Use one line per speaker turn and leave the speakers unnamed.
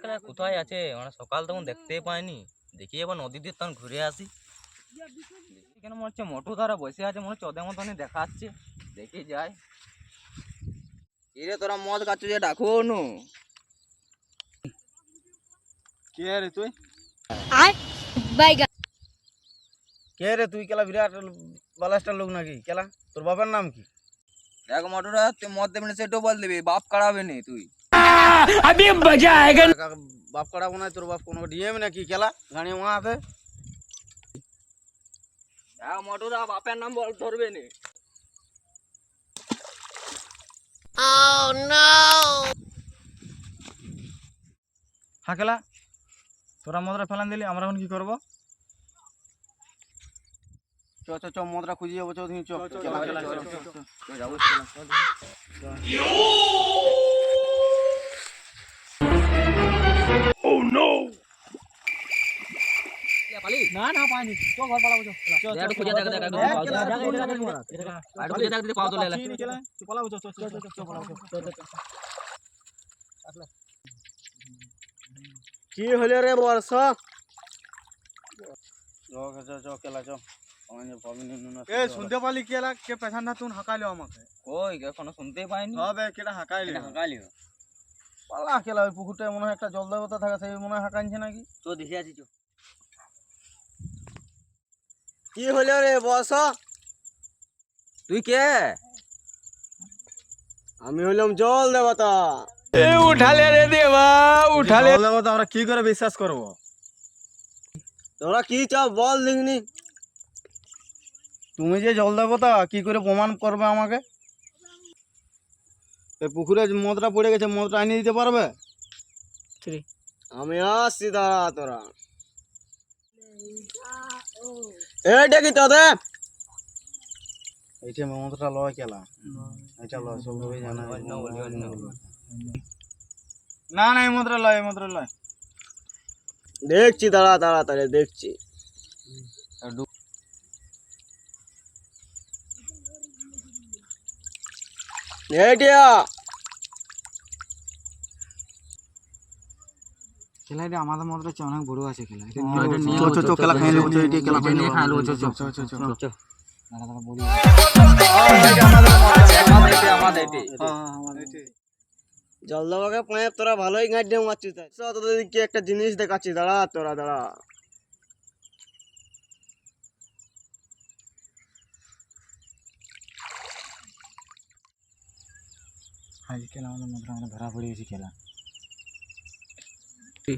এখানে কোথায় আছে? মানে সকাল তখন দেখতেই পাইনি। দেখি এবার নদীতে তখন ঘুরে আসি। কেন মনে হচ্ছে মোটু তারা বসে আছে মনে হচ্ছে ওদের মতনই দেখাচ্ছে। দেখি যাই। এরে তোরা মদ খাচ্ছ যে ডাকো নু
কে রে তুই?
বাইগা
কে রে তুই কেলা বিরাট বালাস্টার লোক নাকি? কেলা তোর বাবার নাম কি?
দেখ মোটুরা তুই মদ দেবে না সেটাও বল দিবি। বাপ কাড়াবে নি তুই।
বাপ কাড়াবো না তোর বাপ কোনো ডিএম নাকি কেলা গাড়ি ওয়া আছে
মোটুরা বাপের নাম বল ধরবে নি
হ্যাঁ কেলা তোরা মদরা ফেলান দিলি আমরা এখন কি করব চ চ চ মদরা খুঁজে যাব চ তুমি চ চ, চ, চ, চ, যাব, কেলা, চ, চ। না না পাইনি। ঘর পালাবো
খুঁজে দেখ, দেখ,
খুঁজে
দেখ, পাও
পালাবো। কি হলে রে বর্ষ শুনতে পালি কেলা কে পেছানটা তুন হাঁকাইলো আমাকে?
কই এখনও শুনতেই পাইনি।
হবে কেটা হাঁকাইলি?
এটা হাঁকালিও
পালা কেলা ওই পুকুরটায় মনে হয় একটা জল দেবতা থাকে সেই মনে হয় হাঁকাইছে নাকি?
তো দেখে আছি চো
কি হলো রে বস?
তুই কে?
আমি হলাম জল দেবতা। এ উঠালে রে দেবা উঠালে। জল দেবতা আমরা কি করে বিশ্বাস করব? তোরা কি চাও বল দেখনি? তুমি যে জল দেবতা কি করে প্রমাণ করবে আমাকে? এই পুকুরে মদটা পড়ে গেছে মদটা এনে দিতে পারবে? আমি আসছি দাঁড়া তোরা। এইটা কি তোদের এইটা মদটা লয় কেলা? এটা লয় সব জানে। না না এই মন্ত্র লয় এই মন্ত্র লয়। দেখছি দাঁড়া দাঁড়া তাহলে দেখছি।
খেলাটা আমাদের মতো হচ্ছে অনেক বড় আছে খেলা এটা
চো চো চো খেলা খেলে চো খেলা খেলে
খাই চো, চো,
চো চো চো
চো
বলি।
আমাদের
জলদাবাকে পায়ে তোরা ভালোই গাঁট দিয়ে মারছিস তাই। তোদের কি একটা জিনিস দেখাচ্ছি দাঁড়া তোরা দাঁড়া।
আজ খেলা আমাদের মতো আমরা ধরা পড়ে গেছি খেলা। Hmm.